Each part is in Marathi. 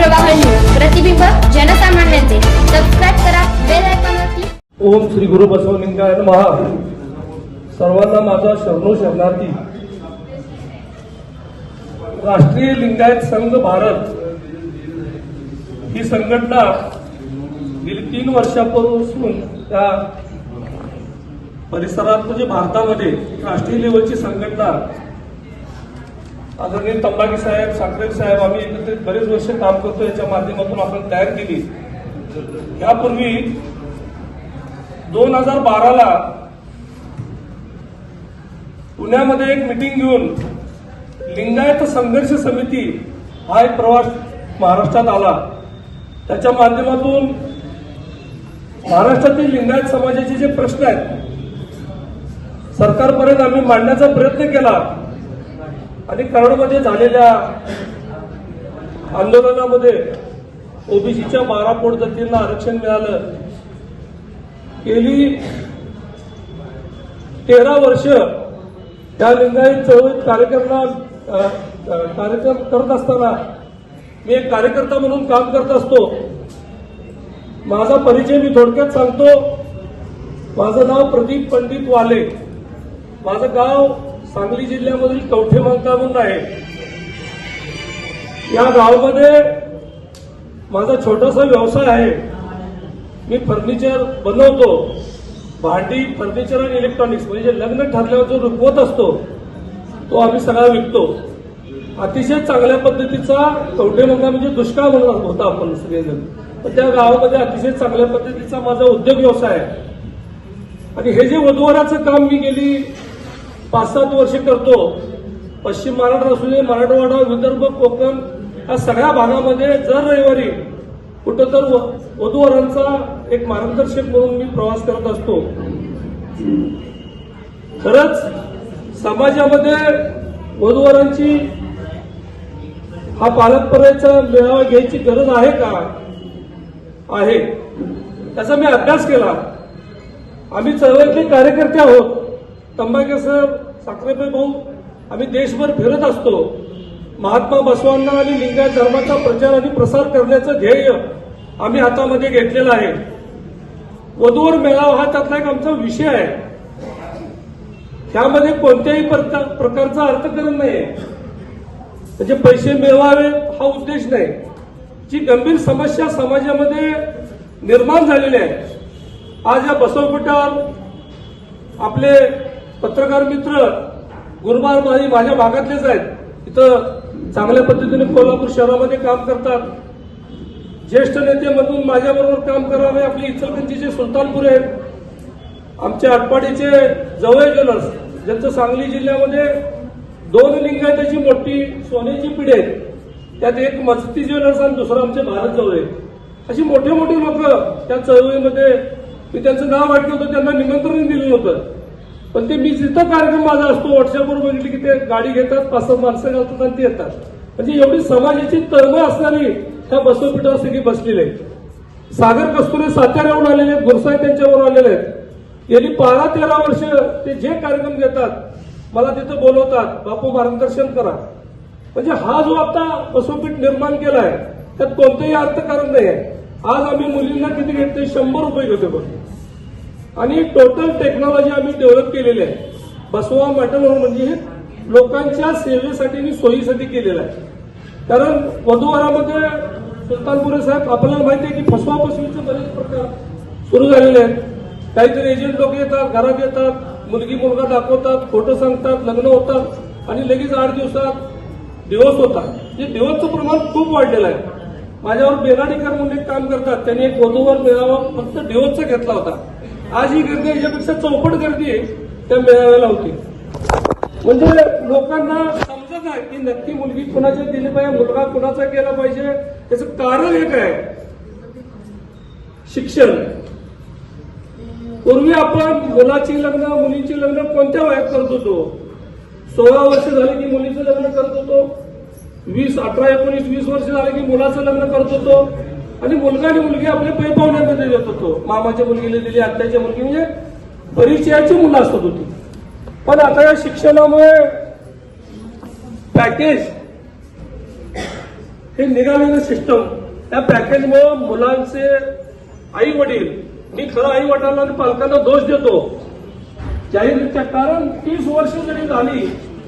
प्रवाह न्यूज प्रतिबिंब जनसामान्यांचे. सबस्क्राईब करा बेल आयकॉनवरती ओम श्री गुरु बसवलिंगाय महा सर्वांना माझा शरणो शरणार्थी. राष्ट्रीय लिंगायत संघ भारत ही संघटना गेली तीन वर्षापासून त्या परिसरात म्हणजे भारतामध्ये राष्ट्रीय लेवलची संघटना आदरणीय तंबाकी साहेब साखरे साहेब आम्ही एकत्रित बरेच वर्ष काम करतो याच्या माध्यमातून आपण तयार केली. यापूर्वी दोन हजार बाराला पुण्यामध्ये एक मिटिंग घेऊन लिंगायत संघर्ष समिती हा एक प्रवास महाराष्ट्रात आला. त्याच्या माध्यमातून महाराष्ट्रातील लिंगायत समाजाचे जे प्रश्न आहेत सरकारपर्यंत आम्ही मांडण्याचा प्रयत्न केला. आणि कराडमध्ये झालेल्या आंदोलनामध्ये ओबीसीच्या बारा पोट जातींना आरक्षण मिळालं. गेली तेरा वर्ष त्या लिंगायत चळवळीत कार्यक्रम कार्यक्रम करत असताना मी एक कार्यकर्ता म्हणून काम करत असतो. माझा परिचय मी थोडक्यात सांगतो. माझं नाव प्रदीप पंडित वाले. माझं गाव सांगली जिल्ह्यामधील कवठे मंका म्हणून आहे. या गावामध्ये माझा छोटासा व्यवसाय आहे. मी फर्निचर बनवतो. भांडी फर्निचर आणि इलेक्ट्रॉनिक्स म्हणजे लग्न ठरल्यावर जो रुपवत असतो तो आम्ही सगळा विकतो. अतिशय चांगल्या पद्धतीचा कवठेमंगा म्हणजे दुष्काळ म्हणून होता आपण सगळेजण. तर त्या गावामध्ये अतिशय चांगल्या पद्धतीचा माझा उद्योग व्यवसाय आहे. आणि हे जे वधूवराचं काम मी गेली पाच सात वर्ष करतो. पश्चिम महाराष्ट्र असू दे मराठवाडा विदर्भ कोकण या सगळ्या भागामध्ये दर रविवारी कुठं तर व- वधूवरांचा एक मार्गदर्शक म्हणून मी प्रवास करत असतो. खरंच समाजामध्ये वधूवरांची हा पालकपरायचा मेळावा घ्यायची गरज आहे का? आहे. त्याचा मी अभ्यास केला. आम्ही चळवळीतले कार्यकर्ते आहोत. तंबाके सर साखरेबाई भाऊ. आम्ही देशभर फिरत असतो. महात्मा बसवांना आणि लिंगायत धर्माचा प्रचार आणि प्रसार करण्याचं ध्येय आम्ही हातामध्ये घेतलेलं आहे. वधूवर मेळावा हा त्यातला एक आमचा विषय आहे. त्यामध्ये कोणत्याही प्रकारचं प्रकारचा अर्थकरण नाही म्हणजे पैसे मिळवावे हा उद्देश नाही. जी गंभीर समस्या समाजामध्ये निर्माण झालेली आहे. आज या बसवपीठावर आपले पत्रकार मित्र गुरुबार माझी माझ्या भागातलेच आहेत. इथं चांगल्या पद्धतीने कोल्हापूर शहरामध्ये काम करतात. ज्येष्ठ नेते म्हणून माझ्याबरोबर काम करावे आपले इचलकरंजीचे सुलतानपूर आहेत. आमचे आटपाडीचे जवळ ज्वेलर्स ज्यांचं सांगली जिल्ह्यामध्ये दोन लिंगायताची मोठी सोन्याची पिढी आहे. त्यात एक मस्ती ज्वेलर्स आणि दुसरं आमचे भारत जवळ आहे अशी मोठे मोठे लोक त्या चळवळीमध्ये मी त्यांचं नाव वाटलं होतं त्यांना निमंत्रण दिलं होतं. पण ते मी जिथं कार्यक्रम माझा असतो व्हॉट्सअपवर बघितले की ते गाडी घेतात पाच सात माणसं घालतात आणि ते येतात. म्हणजे एवढी समाजाची तळमळ असणारी त्या बसवपीठावर सगळी बसलेली आहे सागर कस्तुरे साताऱ्याहून आलेले आहेत गुरसाई त्यांच्यावर आलेले आहेत. गेली बारा तेरा वर्ष ते जे कार्यक्रम घेतात मला तिथं बोलवतात बापू मार्गदर्शन करा. म्हणजे हा जो आता बसवपीठ निर्माण केला आहे त्यात कोणतंही अर्थकारण नाही आहे आज आम्ही मुलींना किती घेतोय शंभर रुपये घेतो बघ. आणि टोटल टेक्नॉलॉजी आम्ही डेव्हलप केलेली आहे. बसवा मॅटर म्हणजे हे लोकांच्या सेवेसाठी आणि सोयीसाठी केलेलं आहे. कारण वधूवरामध्ये सुलतानपुरे साहेब आपल्याला माहिती आहे की फसवा फसवीचे बरेच प्रकार सुरू झालेले आहेत. काहीतरी एजंट लोक येतात घरात येतात मुलगी मुलगा दाखवतात खोटं सांगतात लग्न होतात आणि लगेच आठ दिवसात दिवस होतात. जे दिवसचं प्रमाण खूप वाढलेलं आहे. माझ्यावर बेनाडीकर म्हणून एक काम करतात. त्यांनी एक वधूवर मेळावा फक्त दिवसचा घेतला होता. आज ही गर्दी याच्यापेक्षा चौपट गर्दी त्या मेळाव्याला होती. म्हणजे लोकांना समजत आहे की नक्की मुलगी कुणाच्या दिली पाहिजे मुलगा कुणाचा केला पाहिजे त्याचं कारण एक आहे शिक्षण. पूर्वी आपण मुलाची लग्न मुलीची लग्न कोणत्या वयात करत होतो? सोळा वर्ष झाले की मुलीचं लग्न करत होतो. वीस अठरा एकोणीस वीस वर्ष झाले की मुलाचं लग्न करत होतो. आणि मुलगा आणि मुलगी आपल्या पै पाहुण्यामध्ये देत होतो. मामाच्या मुलगीला दिली आत्याच्या मुलगी म्हणजे परिचयाची मुलं असत होती. पण आता या शिक्षणामुळे पॅकेज हे निघालेलं सिस्टम त्या पॅकेजमुळे मुलांचे आई वडील मी खरं आई वडिलांना आणि पालकांना दोष देतो. जाहीररित्या कारण तीस वर्ष जरी झाली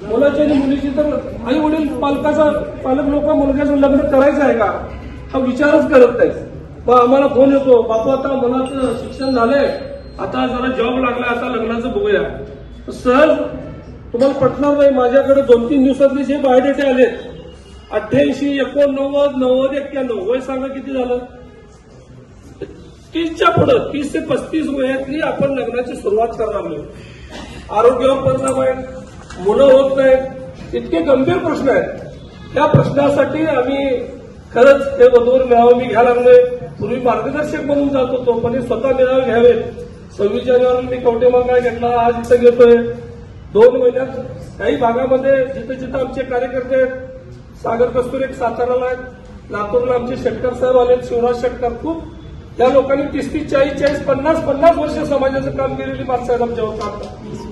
मुलाची आणि मुलीची तर आई वडील पालकाचा पालक लोक मुलग्याचं लग्न करायचं आहे का? हा विचारच करत नाही मग आम्हाला फोन येतो बापू आता मनाचं शिक्षण झालंय. आता जरा जॉब लागला आता लग्नाचं बघूया. सहज तुम्हाला पटणार नाही माझ्याकडे दोन तीन दिवसातले जे बायोडेटे आले अठ्ठ्याऐंशी एकोणनव्वद नव्वद एक्क्याण्णव. वय सांगा किती झालं? तीसच्या पुढं तीस ते पस्तीस वयातली आपण लग्नाची सुरुवात करणार नाही आरोग्यावर परिणाम आहे मुलं होत नाहीत. इतके गंभीर प्रश्न आहेत. त्या प्रश्नासाठी आम्ही खरंच हे वधूवर मेळावं मी घ्यायला लागले पूर्वी मार्गदर्शक म्हणून जात होतो पण हे स्वतः मेळावे घ्यावेत. सव्वीस जानेवारी मी कवटे मागाय घेतला आज इथं घेतोय. दोन महिन्यात काही भागामध्ये जिथं जिथं आमचे कार्यकर्ते आहेत सागर कस्तुर एक साताराला आहेत लातूरला आमचे शेटकर साहेब आले शिवराज शेटकर खूप. त्या लोकांनी तीस तीस चाळीस चाळीस पन्नास पन्नास वर्ष समाजाचं काम केलेली माणसं आहेत आमच्यावर.